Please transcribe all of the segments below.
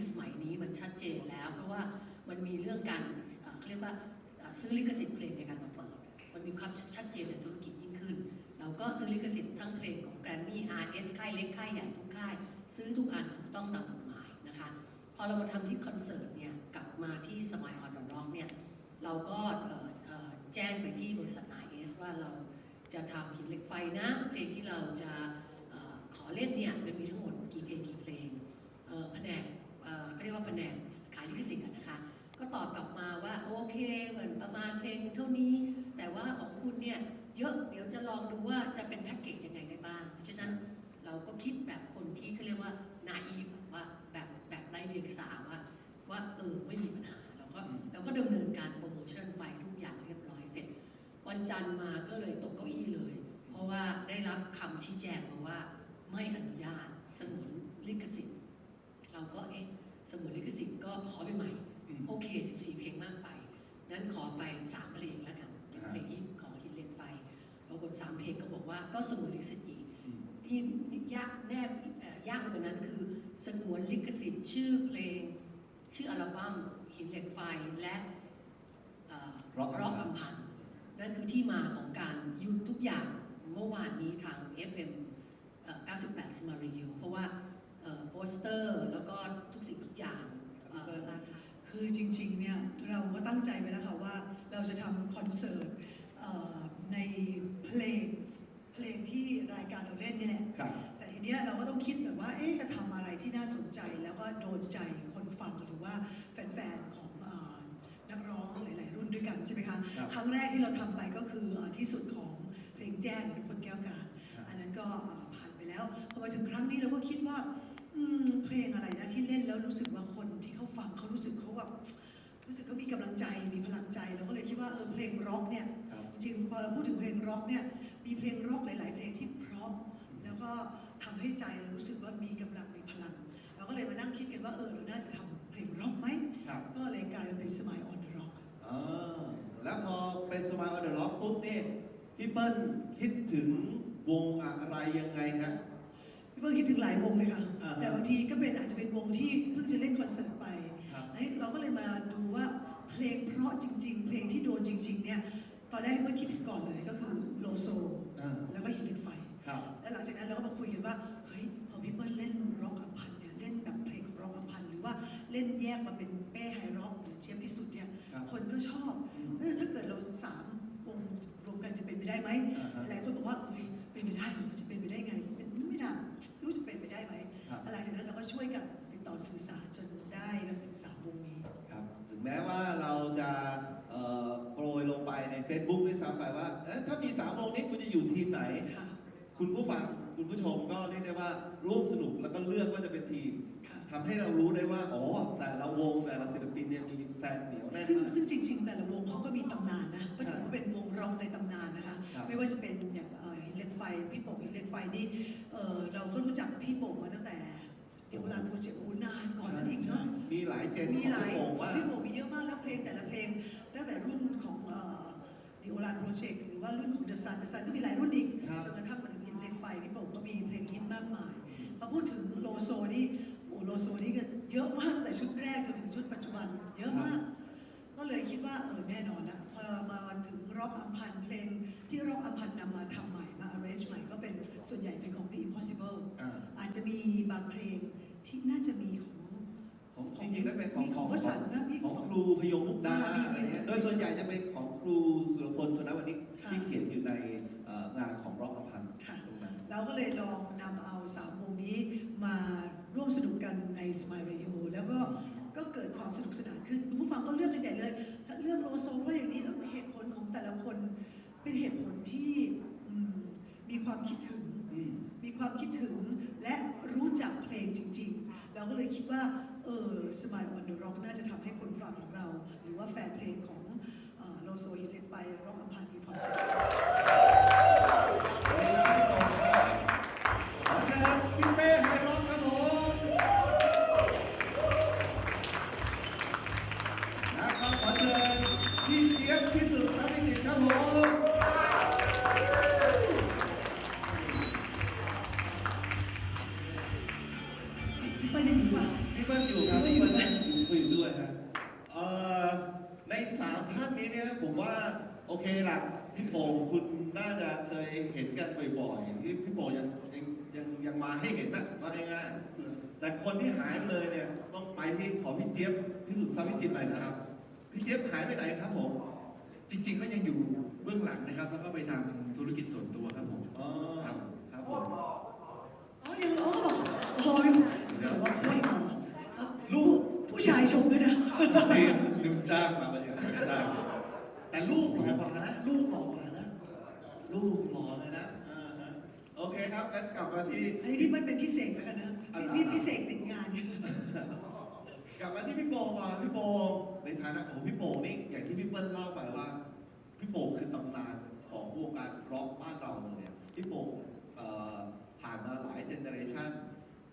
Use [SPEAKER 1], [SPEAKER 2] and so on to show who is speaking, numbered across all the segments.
[SPEAKER 1] ยุสมัยนี้มันชัดเจนแล้ว เพราะว่ามันมีเรื่องการเรียกว่าซื้อลิขสิทธิ์เพลงในการมาเปิด มันมีความชัดเจนในธุรกิจยิ่งขึ้น เราก็ซื้อลิขสิทธิ์ทั้งเพลงของแกรมมี่ RS ค่ายเล็กค่ายใหญ่ทุกค่าย ซื้อทุกอันถูกต้องตามกฎหมายนะคะ พอเรามาทำที่คอนเสิร์ตเนี่ยกลับมาที่สมัยออนดอกเนี่ยเราก็แจ้งไปที่บริษัท RS ว่าเราจะทำหินเหล็กไฟนะ เพลงที่เราจะขอเล่นเนี่ยมันมีทั้งหมดกี่เพลงกี่เพลงแผนก ว่าโอเคเหมือนประมาณเพลงเท่านี้ แต่ว่าของคุณเนี่ยเยอะเดี๋ยวจะลองดูว่าจะเป็นแพ็กเกจยังไงได้บ้างเพราะฉะนั้นเราก็คิดแบบคนที่เขาเรียกว่านาอีฟว่าแบบแบบไร้เดียงสาว่าว่าเออไม่มีปัญหาเราก็เราก็ดำเนินการโปรโมชั่นไปทุกอย่างเรียบร้อยเสร็จ วันจันทร์มาก็เลยตกเก้าอี้เลย เพราะว่าได้รับคำชี้แจงมาว่าไม่อนุญาตสงวนลิขสิทธิ์ เราก็เอ๊ะสงวนลิขสิทธิ์ก็ขอไปใหม่
[SPEAKER 2] อืม
[SPEAKER 1] โอเค 14 เพลงมากไป งั้นขอไป3เพลงแล้วกันเป็นเพลงฮิตของฮิตเลนไฟปรากฏ3เพลงก็บอกว่าก็สงวนลิขสิทธิ์อีก
[SPEAKER 2] อืม
[SPEAKER 1] ที่ยากแนบเอ่อยากกว่านั้นคือสงวนลิขสิทธิ์ชื่อเพลง ชื่ออัลบั้มหินเหล็กไฟและเอ่อ
[SPEAKER 2] Rock
[SPEAKER 1] ร็อกอัมพันธ์นั่นคือที่มาของการหยุดทุกอย่างเมื่อวานนี้ทาง FM เอ่อ98 สมาร์ a ิ o เพราะว่าเอ่อโปสเตอร์แล้วก็ทุกสิ่งทุกอย่างเอ่อราคา
[SPEAKER 3] คือจริงๆเนี่ยเราก็ตั้งใจไว้แล้วค่ะว่าเราจะทำคอนเสิร์ตเอ่อในเพลงเพลงที่รายการเราเล่นนี่แหละ
[SPEAKER 2] ครับ
[SPEAKER 3] แต่ทีเนี้ยเราก็ต้องคิดแบบว่าเอ๊ะจะทำอะไรที่น่าสนใจ แล้วก็โดนใจคนฟังหรือว่าแฟนๆของเอ่อนักร้องหลายๆรุ่นด้วยกันใช่ไหมคะ
[SPEAKER 2] ครับ
[SPEAKER 3] ครั้งแรกที่เราทำไปก็คือเอ่อที่สุดของเพลงแจ้งทุกคนแก้วการ
[SPEAKER 2] ครับ
[SPEAKER 3] อันนั้นก็เอ่อผ่านไปแล้วพอมาถึงครั้งนี้เราก็คิดว่าอืมเพลงอะไรนะที่เล่นแล้วรู้สึกว่าคนที่เขา ฟังเขารู้สึกเขาแบบรู้สึกเขามีกำลังใจมีพลังใจเราก็เลยคิดว่าเออเพลงร็อกเนี่ย
[SPEAKER 2] ครับ
[SPEAKER 3] จริงๆพอเราพูดถึงเพลงร็อกเนี่ยมีเพลงร็อกหลาย ๆ เพลงที่เพราะแล้วก็ทำให้ใจเรารู้สึกว่ามีกำลังมีพลัง เราก็เลยมานั่งคิดกันว่าเออเราน่าจะทำเพลงร็อกไหม
[SPEAKER 2] ครับ
[SPEAKER 3] ก็เลยกลายมาเป็นสมัยออนเดอะร็อก
[SPEAKER 2] อ๋อแล้วพอเป็นสมายออเดอร์ล็อกปุ๊บนี่พี่เปิ้ลคิดถึงวงอะไรยังไงฮะ
[SPEAKER 3] พี่เพิ่งคิดถึงหลายวงเลยค่ะ
[SPEAKER 2] อ่าฮะ
[SPEAKER 3] แต่บางทีก็เป็นอาจจะเป็นวงที่เพิ่งจะเล่นคอนเสิร์ตไป
[SPEAKER 2] ครับ
[SPEAKER 3] เอ้ยเราก็เลยมาดูว่าเพลงเพราะจริง ๆ เพลงที่โดนจริง ๆ เนี่ยตอนแรกพี่เพิ่งคิดถึงก่อนเลยก็คือโลโซ
[SPEAKER 2] อ่า
[SPEAKER 3] แล้วก็หินเหล็กไฟ
[SPEAKER 2] ครับ
[SPEAKER 3] แล้วหลังจากนั้นเราก็มาคุยกันว่าเฮ้ยพอพี่เปิ้ลเล่นร็อกอัมพันธ์เนี่ยเล่นแบบเพลงของร็อกอัมพันธ์หรือว่าเล่นแยกมาเป็นเป้ไฮร็อกหรือเชียบที่สุดเนี่ย
[SPEAKER 2] ครับ
[SPEAKER 3] คนก็ชอบ
[SPEAKER 2] อืม
[SPEAKER 3] เออถ้าเกิดเราสามวงรวมกันจะเป็นไปได้ไหม
[SPEAKER 2] อ่าฮะ
[SPEAKER 3] หลายคนบอกว่าเฮ้ยเป็นไปได้เหรอจะเป็นไปได้ไงเป็นไม่ได้ไม่รู้จะเป็นไปได้ไหม
[SPEAKER 2] ครับ
[SPEAKER 3] หลังจากนั้นเราก็ช่วยกันติดต่อสื่อสารจนได้มาเป็นสามวงนี้
[SPEAKER 2] ครับถึ งแม้ว่าเราจะเอ่อโปรยลงไปใน Facebook ด้วยซ้ำไปว่าเอ๊ะถ้ามีสามวงนี้คุณจะอยู่ทีมไหน
[SPEAKER 3] ค่ะ
[SPEAKER 2] คุณผู้ฟังคุณผู้ชมก็เรียกได้ว่าร่วมสนุกแล้วก็เลือกว่าจะเป็นทีม
[SPEAKER 3] ค่ะ
[SPEAKER 2] ทำให้เรารู้ได้ว่า อ๋อ แต่ละวงแต่ละศิลปินเนี่ยมีแฟนเหนียวแน่น
[SPEAKER 3] ซึ่ง
[SPEAKER 2] มาก
[SPEAKER 3] ซึ่งจริง ๆ แต่ละวงเขาก็มีตำนานนะก็ถือว่าเป็นวงร็อกในตำนานนะคะ
[SPEAKER 2] ครับ
[SPEAKER 3] ไม่ว่าจะเป็นอย่างเอ่อหินเหล็กไฟ พี่โป่งหินเหล็กไฟนี่เอ่อเราก็รู้จักพี่โป่งมาตั้งแต่ เดี๋ยวเวลาโปรเจกต์โอ้นานก่อนนั้นอีกเนาะ
[SPEAKER 2] มีหลายเจน
[SPEAKER 3] มีหลาย
[SPEAKER 2] ของวงว่า
[SPEAKER 3] พี่โป่งมีเยอะมากแล้วเพลงแต่ละเพลง ตั้งแต่รุ่นของเอ่อเดี๋ยวเวลาโปรเจกต์หรือว่ารุ่นของเดอะซันเดอะซันก็มีหลายรุ่นอีก
[SPEAKER 2] ครับ
[SPEAKER 3] จนกระทั่งมาถึงหินเหล็กไฟพี่โป่งก็มีเพลงฮิตมากมายพอพูดถึงโลโซนี่โอ้โลโซนี่ก็เยอะมากตั้งแต่ชุดแรกจนถึงชุดปัจจุบันเยอะมาก ก็เลยคิดว่าเออแน่นอนละพอมาถึงร็อกอัมพันธ์เพลงที่ร็อกอัมพันธ์นำมาทำใหม่ มา arrange ใหม่ก็เป็นส่วนใหญ่เป็นของ The Impossible
[SPEAKER 2] อ่า
[SPEAKER 3] อาจจะมีบางเพลงที่น่าจะมีของ
[SPEAKER 2] ของจริงๆแล้วเป็นของ
[SPEAKER 3] มีของวสันต์นะพี่
[SPEAKER 2] ของครูพยงมุกดา
[SPEAKER 3] อ่ามี
[SPEAKER 2] อะไรเงี้ย
[SPEAKER 3] มี
[SPEAKER 2] โดยส่วนใหญ่จะเป็นของครูสุรพลชนวันนี้
[SPEAKER 3] ใช่
[SPEAKER 2] ที่เขียนอยู่ในเอ่องานของร็อกอัมพันธ์
[SPEAKER 3] ค่ะ
[SPEAKER 2] ตรงนั้น
[SPEAKER 3] เราก็เลยลองนำเอาสามวงนี้มาร่วมสนุกกันใน Smile Radio แล้วก็ก็เกิดความสนุกสนานขึ้น คุณผู้ฟังก็เลือกกันใหญ่เลยถ้าเลือกโลโซเพราะอย่างนี้แล้วเหตุผลของแต่ละคนเป็นเหตุผลที่อืม มีความคิดถึง
[SPEAKER 2] อืม
[SPEAKER 3] มีความคิดถึงและรู้จักเพลงจริง ๆ เราก็เลยคิดว่าเออสมัยออนเดอะร็อกน่าจะทำให้คนฟังของเรา หรือว่าแฟนเพลงของโลโซยินเลนไฟร็อกอัมพันธ์มีความสุข
[SPEAKER 2] มาให้เห็นนะว่าง่ายๆแต่คนที่หายไปเลยเนี่ยต้องไปที่ขอพี่เจี๊ยบพิสูจน์ทราบพิจิตรหน่อยนะครับพี่เจี๊ยบหายไปไหนครับผม
[SPEAKER 4] จริง ๆ ก็ยังอยู่เบื้องหลังนะครับ แล้วก็ไปทำธุรกิจส่วนตัวครับผม
[SPEAKER 2] อ๋อ
[SPEAKER 4] ครับ
[SPEAKER 2] ครับผม
[SPEAKER 3] อ๋อยังอ๋อบอกโอ้ยเดี๋ยวว่าไม่ต่อลูกผู้ชายชมด้วยนะ
[SPEAKER 4] นี่ดูจ้างมาวันนี้จ้าง
[SPEAKER 2] แต่ลูกหล่อกว่านะลูกหล่อกว่านะลูกหล่อเลยนะอ่าฮะ โอเคครับงั้นกลับมาที่
[SPEAKER 3] อันนี้พี่เปิ้ลเป็นพี่เสกแล้วกันนะพี่พี่เสกติดงานเนี่ย
[SPEAKER 2] กลับมาที่พี่โป่งก่อนพี่โป่งในฐานะของพี่โป่งนี่อย่างที่พี่เปิ้ลเล่าไปว่า พี่โป่งคือตำนานของวงการร็อกบ้านเราเลยอะพี่โป่งเอ่อผ่านมาหลายเจเนอเรชัน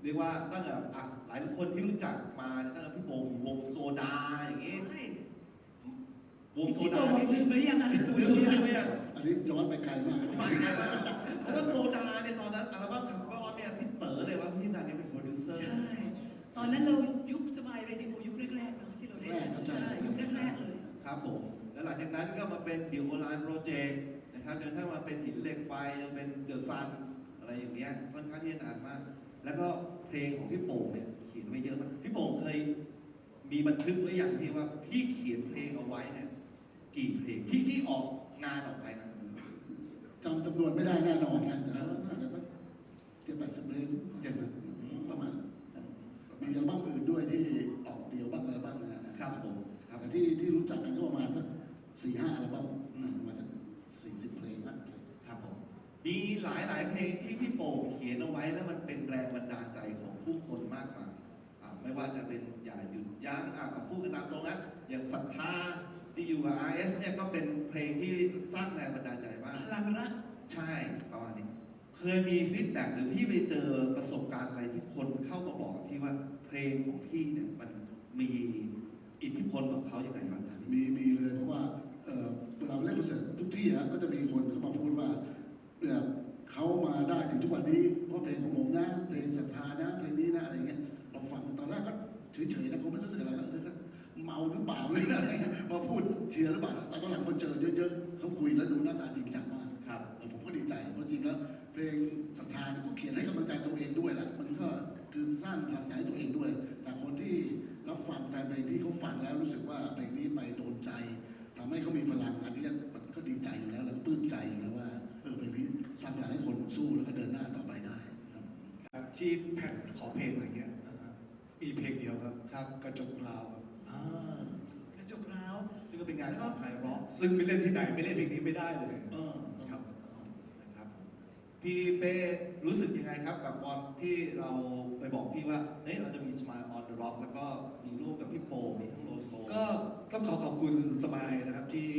[SPEAKER 2] เรียกว่าตั้งแต่อะหลายคนที่รู้จักมาเนี่ยตั้งแต่พี่โป่งวงโซดาอย่างงี้
[SPEAKER 3] ใช่
[SPEAKER 2] วงโซ
[SPEAKER 3] พี่โต
[SPEAKER 2] ดา
[SPEAKER 3] บอก
[SPEAKER 2] นี่
[SPEAKER 3] ลืมไปยังอะ
[SPEAKER 2] ลืม
[SPEAKER 3] ลืม
[SPEAKER 2] ลืม
[SPEAKER 3] ยัง
[SPEAKER 2] ไปยัง
[SPEAKER 5] อันนี้ย้อนไปไกลมาก
[SPEAKER 2] มาไกลมากเพราะว่าโซดาเนี่ยตอนนั้นอัลบั้มคำก้อนเนี่ยพี่เต๋อเลยว่าพี่นันเนี่ยเป็นโปรดิวเซอร์
[SPEAKER 3] ใช่ ตอนนั้นเรายุคสบายเรดิโอยุคแรกๆเนาะที่เราเล่นใช่ยุคแรกๆเลย
[SPEAKER 2] ครับผมแล้วหลังจากนั้นก็มาเป็นดิวโอไลน์โปรเจกต์นะครับจนถ้ามาเป็นหินเหล็กไฟยังเป็นเดอะซันอะไรอย่างเงี้ยค่อนข้างที่จะนานมาก แล้วก็เพลงของพี่โป่งเนี่ยเขียนไว้เยอะมากพี่โป่งเคยมีบันทึกไว้อย่างที่ว่าพี่เขียนเพลงเอาไว้เนี่ยกี่เพลงที่ที่ออกงานออกไปนะ
[SPEAKER 5] จำจำนวนไม่ได้แน่นอนนะแต่ว่าน่าจะสักเจ็ดแปดสิบเพลง
[SPEAKER 2] เจ็ดสิบ
[SPEAKER 5] ประมาณมีอัลบั้มอื่นด้วยที่ออกเดียวบ้างอะไรบ้างนะฮะ
[SPEAKER 2] ครับผมครับ
[SPEAKER 5] แต่ที่ที่รู้จักกันก็ประมาณสักสี่ห้าอัลบั้มประมาณสักสี่สิบเพลงนะครับ
[SPEAKER 2] ผมมีหลายหลายๆเพลงที่พี่โป่งเขียนเอาไว้แล้วมันเป็นแรงบันดาลใจของผู้คนมากมายอ่าไม่ว่าจะเป็นอย่าหยุดยั้งอะกับพูดกันตามตรงนะอย่างศรัทธา ที่อยู่กับ RS เนี่ยก็เป็นเพลงที่สร้างแรงบันดาลใจมาก
[SPEAKER 3] พลังรัก
[SPEAKER 2] ใช่ประมาณนี้ เคยมีฟีดแบ็กหรือพี่ไปเจอประสบการณ์อะไรที่คนเข้ามาบอกกับพี่ว่าเพลงของพี่เนี่ยมันมีอิทธิพลกับเขาอย่างไรบ้างครับ
[SPEAKER 5] มีมีเลยเพราะว่าเอ่อเวลาไปเล่นคอนเสิร์ตทุกที่ฮะก็จะมีคนเข้ามาพูดว่าเนี่ยเขามาได้ถึงทุกวันนี้เพราะเพลงของผมนะเพลงศรัทธานะเพลงนี้นะอะไรเงี้ยเราฟังตอนแรกก็เฉยๆนะผมไม่รู้สึกอะไรก็เออก็ เมาหรือเปล่าเลยอะไรเงี้ยมาพูดเชียร์หรือเปล่าแต่ตอนหลังคนเจอเยอะๆเขาคุยแล้วดูหน้าตาจริงจังมาก
[SPEAKER 2] ครับ
[SPEAKER 5] เออผมก็ดีใจเพราะจริงแล้วเพลงศรัทธาเนี่ยก็เขียนให้กำลังใจตัวเองด้วยแหละมันก็คือสร้างพลังใจให้ตัวเองด้วย แต่คนที่รับฟังแฟนเพลงที่เขาฟังแล้วรู้สึกว่าเพลงนี้ไปโดนใจทำให้เขามีพลังอันนี้มันก็ดีใจอยู่แล้วแล้วก็ปลื้มใจอยู่แล้วว่าเออเพลงนี้สร้างพลังให้คนสู้แล้วก็เดินหน้าต่อไปได้ครับ
[SPEAKER 6] ที่แผ่นขอเพลงอะไรเงี้ยมีเพลงเดียวครับ
[SPEAKER 2] ครับ
[SPEAKER 6] กระจกราวครับ
[SPEAKER 2] อ่าก
[SPEAKER 3] ระจกร้าว
[SPEAKER 2] ซึ่งก็เป็นงานของไทยร็อก
[SPEAKER 6] ซึ่งไม่เล่นที่ไหนไม่เล่นเพลงนี้ไม่ได้เลย
[SPEAKER 2] เออ
[SPEAKER 6] ครับ
[SPEAKER 2] นะครับพี่เป้รู้สึกยังไงครับกับตอนที่เราไปบอกพี่ว่าเฮ้ยเราจะมี Smile on the Rock แล้วก็มีรูปกับพี่โปมีทั้งโลโซ
[SPEAKER 6] ก็ต้องขอขอบคุณสมายนะครับที่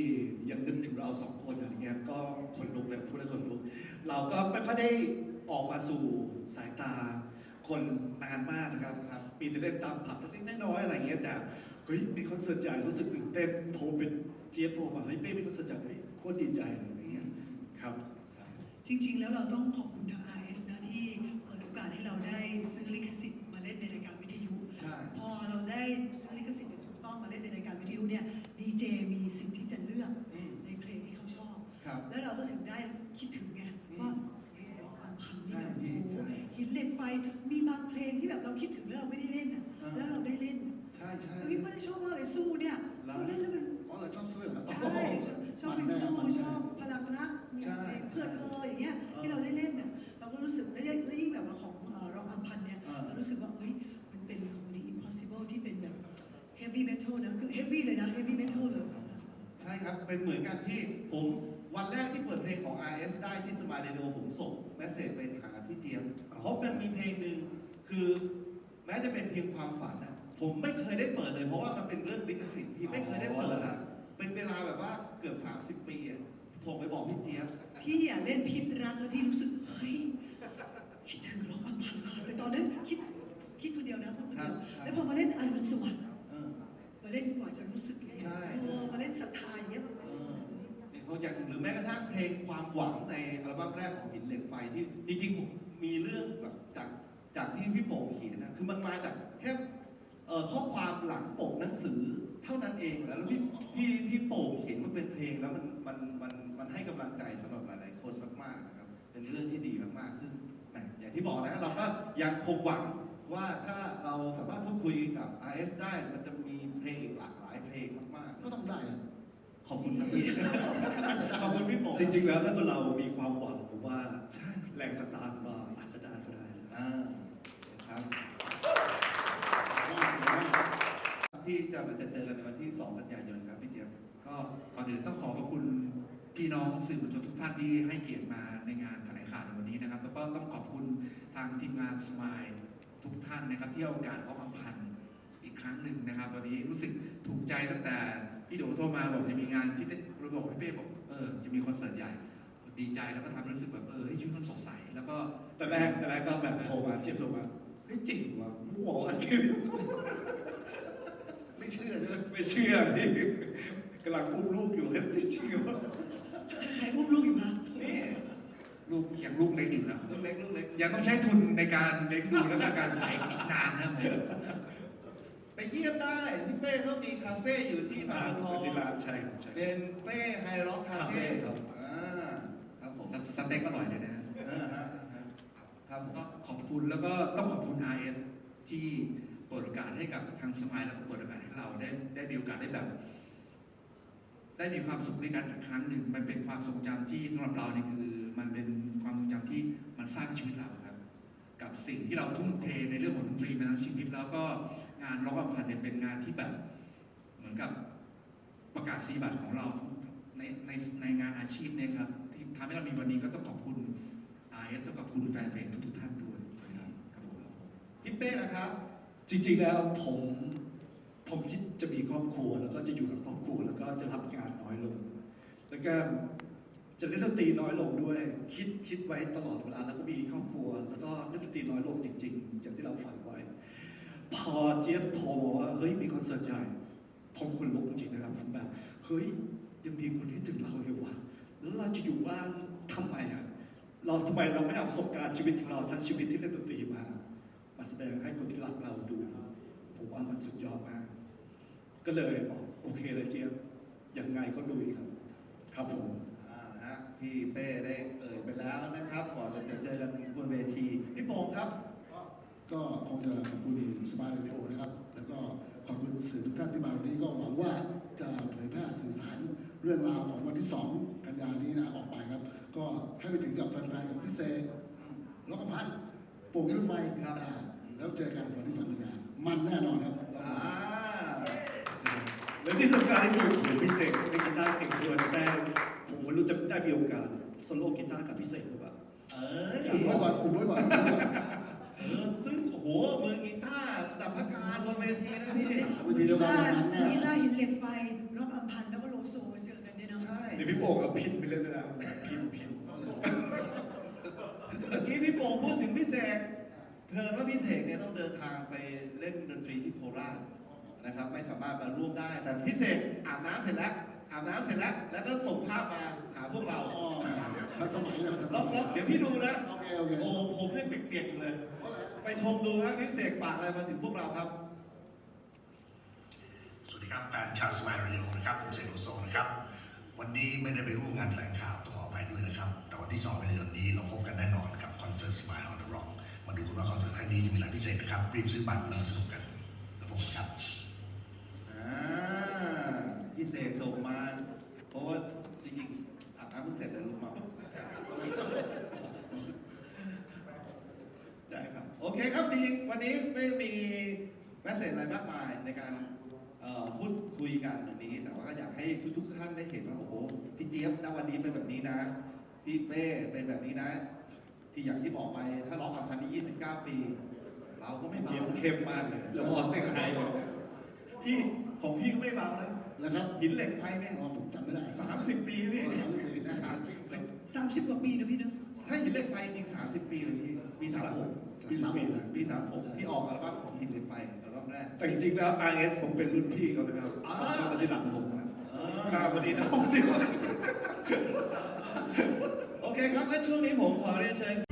[SPEAKER 6] ยังนึกถึงเราสองคนอะไรเงี้ยก็คนลุกเลยพูดแล้วคนลุก เราก็ไม่ค่อยได้ออกมาสู่สายตาคนนานมากนะครับ
[SPEAKER 2] ครับ
[SPEAKER 6] มีแต่เล่นตามผับเล็กๆน้อยๆอะไรเงี้ยแต่ เฮ้ยมีคอนเสิร์ตใหญ่รู้สึกตื่นเต้นโทรเป็นเจี๊ยบโทรมาเฮ้ยเป้มีคอนเสิร์ตใหญ่เฮ้ยโคตรดีใจเลยอะไรเงี้ยครับ
[SPEAKER 3] จริง ๆ แล้วเราต้องขอบคุณทาง RS นะที่เปิดโอกาสให้เราได้ซื้อลิขสิทธิ์มาเล่นในรายการวิทยุ
[SPEAKER 2] ใช่
[SPEAKER 3] พอเราได้ซื้อลิขสิทธิ์อย่างถูกต้องมาเล่นในรายการวิทยุเนี่ยดีเจมีสิทธิ์ที่จะเลือก
[SPEAKER 2] อืม
[SPEAKER 3] ในเพลงที่เขาชอบ
[SPEAKER 2] ครับ
[SPEAKER 3] แล้วเราก็ถึงได้คิดถึงไงว่าเฮ้ยดอกอัญชันนี่แบบ
[SPEAKER 2] ใช่
[SPEAKER 3] โอ้โห
[SPEAKER 2] ใช่
[SPEAKER 3] หินเหล็กไฟมีบางเพลงที่แบบเราคิดถึงแล้วเราไม่ได้เล่นอะ
[SPEAKER 2] อ่า
[SPEAKER 3] แล้วเราได้เล่น
[SPEAKER 2] ใช่ใช่
[SPEAKER 3] แล้วพี่ก็ได้ชอบมากเลยสู้เนี่ย
[SPEAKER 2] แล้ว
[SPEAKER 3] เราเล่นแล้วมัน
[SPEAKER 5] เพราะเราชอบเสื้อนะ
[SPEAKER 3] ใช่ชอบชอบเพลงสู้ชอบพลังรักมีเพลงเพื่อเธออย่างเงี้ยที่เราได้เล่นเนี่ยเราก็รู้สึกแล้วยิ่งแบบว่าของร็อกอัมพันเนี่ย
[SPEAKER 2] อ่า
[SPEAKER 3] เรารู้สึกว่าเฮ้ยมันเป็นของดี impossible ที่เป็นแบบ heavy metal นะคือ heavy เลยนะ heavy metal เลย
[SPEAKER 2] ใช่ครับเป็นเหมือนกันที่ผมวันแรกที่เปิดเพลงของ RS ได้ที่สมาร์ทเรดิโอผมส่งเมสเซจไปหาพี่เจียมเพราะมันมีเพลงหนึ่งคือแม้จะเป็นเพียงความฝันนะ ผมไม่เคยได้เปิดเลย เพราะว่ามันเป็นเรื่องลิขสิทธิ์พี่ไม่เคยได้เปิดนะเป็นเวลาแบบว่าเกือบ 30 ปีอะผมไปบอกพี่เจี๊ยบ
[SPEAKER 3] พี่อยากเล่นพิษรักแล้วพี่รู้สึกเฮ้ยคิดถึงร็อกอัมพันมากแต่ตอนนั้นคิดคิดคนเดียวนะพูดคนเดียว
[SPEAKER 2] ครับ
[SPEAKER 3] แล้วพอมาเล่นอรุณสวัสดิ์
[SPEAKER 2] เออ
[SPEAKER 3] มาเล่นกว่าจะรู้สึกไง
[SPEAKER 2] ใช่
[SPEAKER 3] โอ้มาเล่นศรัทธาอย่างเงี้ย
[SPEAKER 2] เออเนี่ยเขาอย่างหรือแม้กระทั่งเพลงความหวังในอัลบั้มแรกของหินเหล็กไฟที่จริงๆผมมีเรื่องแบบจากจากที่พี่โป่งเขียนนะคือมันมาจากแค่เอ่อ ข้อความหลังปกหนังสือเท่านั้นเองแล้วพี่พี่พี่โป่งเห็นมันเป็นเพลงแล้วมันมันมันมันให้กำลังใจสำหรับหลาย ๆ คนมากๆนะครับ เป็นเรื่องที่ดีมากๆซึ่งอย่างที่บอกนะเราก็ยังคงหวังว่าถ้าเราสามารถพูดคุยกับ RS ได้มันจะมีเพลงหลากหลายเพลงมากๆ
[SPEAKER 5] ก็ต้องได้อะ
[SPEAKER 2] ขอบคุณครับพี่ขอบคุณพี่โป่ง
[SPEAKER 6] จริง ๆ แล้วถ้าเรามีความหวังผมว่า
[SPEAKER 2] ใช่
[SPEAKER 6] แรงสตาร์ทก็อาจจะได้ก็ได้
[SPEAKER 2] อ่าครับ
[SPEAKER 5] ว่าแต่ว่า
[SPEAKER 2] ที่ จะมาเจอกันในวันที่ 2 กันยายนครับพี่เจี๊ยบ
[SPEAKER 4] ก็ก่อนอื่นต้องขอขอบคุณพี่น้องสื่อมวลชนทุกท่านที่ให้เกียรติมาในงานแถลงข่าวในวันนี้นะครับ แล้วก็ต้องขอบคุณทางทีมงานสมายทุกท่านนะครับ ที่ให้โอกาสออกมาพันอีกครั้งหนึ่งนะครับวันนี้รู้สึกถูกใจตั้งแต่พี่โดโทรมาบอกจะมีงานที่เต้นระบบพี่เป้บอกเออจะมีคอนเสิร์ตใหญ่ดีใจแล้วก็ทำรู้สึกแบบเออเฮ้ชีวิตมันสดใสแล้วก็
[SPEAKER 6] แต่แรกแต่แรกก็แบบโทรมาเจี๊ยบโทรมาเฮ้ยจริงวะบอกว่าจริง
[SPEAKER 5] ไม่ เชื่อใช่ไหม
[SPEAKER 6] ไม่เชื่อพี่กำลังอุ้มลูกอยู่เฮ้ยจริงวะ
[SPEAKER 3] ใครอุ้มลูกอยู่นะ
[SPEAKER 2] นี่
[SPEAKER 4] ลูกยังลูกเล็กอยู่นะ
[SPEAKER 2] ลูกเล็กลูกเล็ก
[SPEAKER 4] ยังต้องใช้ทุนในการเลี้ยงดูและก็การใส่อีกนานนะครับผม
[SPEAKER 2] ไปเยี่ยมได้พี่เป้เขามีคาเฟ่อยู่ที่บา
[SPEAKER 6] อ่าง
[SPEAKER 2] ทอง
[SPEAKER 6] ที่ร้านใช่ครับใช่
[SPEAKER 2] เป็นเป้ไฮร็อกคาเฟ่
[SPEAKER 6] ครับ
[SPEAKER 2] อ่าครับผม
[SPEAKER 4] สสเต็กอร่อยเลยนะ
[SPEAKER 2] อ่าฮะครับผม
[SPEAKER 4] ก็ขอบคุณแล้วก็ต้องขอบคุณ RS ที่ เปิดโอกาสให้กับทางสมายแล้วก็เปิดโอกาสให้เราได้ได้มีโอกาสได้แบบ ได้มีความสุขด้วยกันอีกครั้งหนึ่ง มันเป็นความทรงจำที่สำหรับเราเนี่ยคือ มันเป็นความทรงจำที่มันสร้างชีวิตเราครับ กับสิ่งที่เราทุ่มเทในเรื่องของดนตรีมาทั้งชีวิตแล้วก็งานร้องรำพันเนี่ยเป็นงานที่แบบ เหมือนกับประกาศสีบัตรของเราในในในงานอาชีพเนี่ยครับที่ทำให้เรามีวันนี้ก็ต้องขอบคุณ RS และขอบคุณแฟนเพลงทุกๆท่านด้วยครับผม
[SPEAKER 2] พี่เป้นะครับ
[SPEAKER 6] จริงๆแล้วผมผมคิดจะมีครอบครัว แล้วก็จะอยู่กับครอบครัว แล้วก็จะรับงานน้อยลง แล้วก็จะเล่นดนตรีน้อยลงด้วย คิดคิดไว้ตลอดเวลาแล้วก็มีครอบครัว แล้วก็เล่นดนตรีน้อยลงจริง ๆ อย่างที่เราฝันไว้ พอเจี๊ยบโทรมาว่าเฮ้ยมีคอนเสิร์ตใหญ่ผมคนลุกจริงๆนะครับผมแบบเฮ้ยยังมีคนที่ถึงเราอยู่วะแล้วเราจะอยู่บ้านทำไมอะเราทำไมเราไม่เอาประสบการณ์ชีวิตของเราทั้งชีวิตที่เล่นดนตรีมา มาแสดงให้คนที่รักเราดู ผมว่ามันสุดยอดมาก ก็เลยบอกโอเคเลยเจี๊ยบยังไงก็ลุยครับ ครับผม
[SPEAKER 2] อ่านะฮะพี่เป้ได้เอ่ยไปแล้วนะครับ ก่อนจะเจอกันบนเวทีพี่โป่งครับ
[SPEAKER 5] ก็คงจะขอบคุณสมาร์ทเรดิโอนะครับ แล้วก็ขอบคุณสื่อทุกท่านที่มาวันนี้ก็หวังว่าจะเผยแพร่สื่อสารเรื่องราวของวันที่ 2 กันยานี้นะออกไปครับ ก็ให้ไปถึงกับแฟนๆของพี่เซแล้วก็พันธ์โป่งรถไฟ
[SPEAKER 2] ครับ
[SPEAKER 5] อ่าแล้วเจอกันวันที่2กันยามันแน่นอนครับ
[SPEAKER 2] อ่า
[SPEAKER 6] และที่สำคัญที่สุดผมพิเศษเป็นกีตาร์เก่งด้วยแต่ผมไม่รู้จะได้มีโอกาสโซโล่กีตาร์กับพิเศษหรือเปล่า
[SPEAKER 2] เอ้ย
[SPEAKER 5] อุบไว้ก่อนอุบไว้ก่อนอุบไว้ก่อน
[SPEAKER 2] เออซึ่งโอ้โหมือกีตาร์ระดับพักการบนเวทีนะพี่
[SPEAKER 5] วิธีเดียวกัน
[SPEAKER 3] กี
[SPEAKER 5] นะ
[SPEAKER 3] ตา
[SPEAKER 5] มันแน่
[SPEAKER 3] ร์กีตาร์หินเหล็กไฟรอบอัมพันธ์แล้วก็โลโซเจอกันเนี่ยเนาะ
[SPEAKER 2] ใช่
[SPEAKER 6] เดี๋ยวพี่โป่งเอาพินไปเล่นด้วยนะพินพิน
[SPEAKER 2] เมื่อกี้พี่โป่งพูดถึงพี่เสกเทินว่าพี่เสกเนี่ยต้องเดินทางไปเล่นดนตรีที่โคราช นะครับ ไม่สามารถมาร่วมได้ แต่พี่เสกอาบน้ำเสร็จแล้วอาบน้ำเสร็จแล้ว แล้วก็ส่งภาพมาหาพวกเรา
[SPEAKER 5] อ๋อทันสมัยนะทันส
[SPEAKER 2] แล้ว
[SPEAKER 5] มัย
[SPEAKER 2] แล้วเดี๋ยวพี่ดูนะ
[SPEAKER 5] โอเคโอเค
[SPEAKER 2] โอ้ผมเนี่ยเปียกๆอยู่เลยไปชมดูครับพี่เสกฝากอะไรมาถึงพวกเราครับ
[SPEAKER 7] สวัสดีครับ แฟนชาวสมายเรดิโอนะครับ ผมเสกโลโซนะครับ วันนี้ไม่ได้ไปร่วมงานแถลงข่าวต้องขออภัยด้วยนะครับ แต่วันที่2กันยายนนี้เราพบกันแน่นอนกับคอนเสิร์ตสมายออนเดอะร็อกมาดูกันว่าคอนเสิร์ตครั้งนี้จะมีอะไรพิเศษนะครับ รีบซื้อบัตรแล้วสนุกกันแล้วพบกันครับ
[SPEAKER 2] อ่าพี่เสกส่งมา เพราะว่าจริงๆอาบน้ำเพิ่งเสร็จเลยลงมาปุ๊บได้ครับ โอเคครับจริงๆ วันนี้ไม่มีแมสเซจอะไรมากมายในการเอ่อพูดคุยกันตรงนี้ แต่ว่าก็อยากให้ทุกๆท่านได้เห็นว่าโอ้โหพี่เจี๊ยบณวันนี้เป็นแบบนี้นะพี่เป้เป็นแบบนี้นะ ที่อย่างที่บอกไปถ้าร้องอัมพันธ์ที่29 ปี เราก็ไม่
[SPEAKER 6] เจี๊ย
[SPEAKER 2] เบา
[SPEAKER 6] บเข้มมากเลยเจะพอเส้นไทยเลย
[SPEAKER 2] พี่ของพี่ก็ไม่เบานะ
[SPEAKER 5] แล้วครับ
[SPEAKER 2] หินเหล็กไฟเนี่ย
[SPEAKER 5] อ๋อผมจำไม่ได้
[SPEAKER 2] สามสิบปีพี่
[SPEAKER 5] สามสิบปีนะ
[SPEAKER 2] สามสิบปี
[SPEAKER 3] สามสิบกว่าปีนะพี่เนาะ
[SPEAKER 2] ถ้าหินเหล็กไฟจริงสามสิบปีเลยพี่ปีสามหก
[SPEAKER 5] ปีสามปีนะ
[SPEAKER 2] ปีสามหกที่ออกอัลบั้มของหินเหล็กไฟอัลบั้มแรก
[SPEAKER 6] แต่จริงๆแล้ว RS ผมเป็นรุ่นพี่เขานะครับ
[SPEAKER 2] อ่า
[SPEAKER 6] เขามาที่หลังผมนะ
[SPEAKER 2] อ่า
[SPEAKER 6] อ่าวันนี้นะวันนี้
[SPEAKER 2] โอเคครับงั้นช่วงนี้ผมขอเรียนเชิญ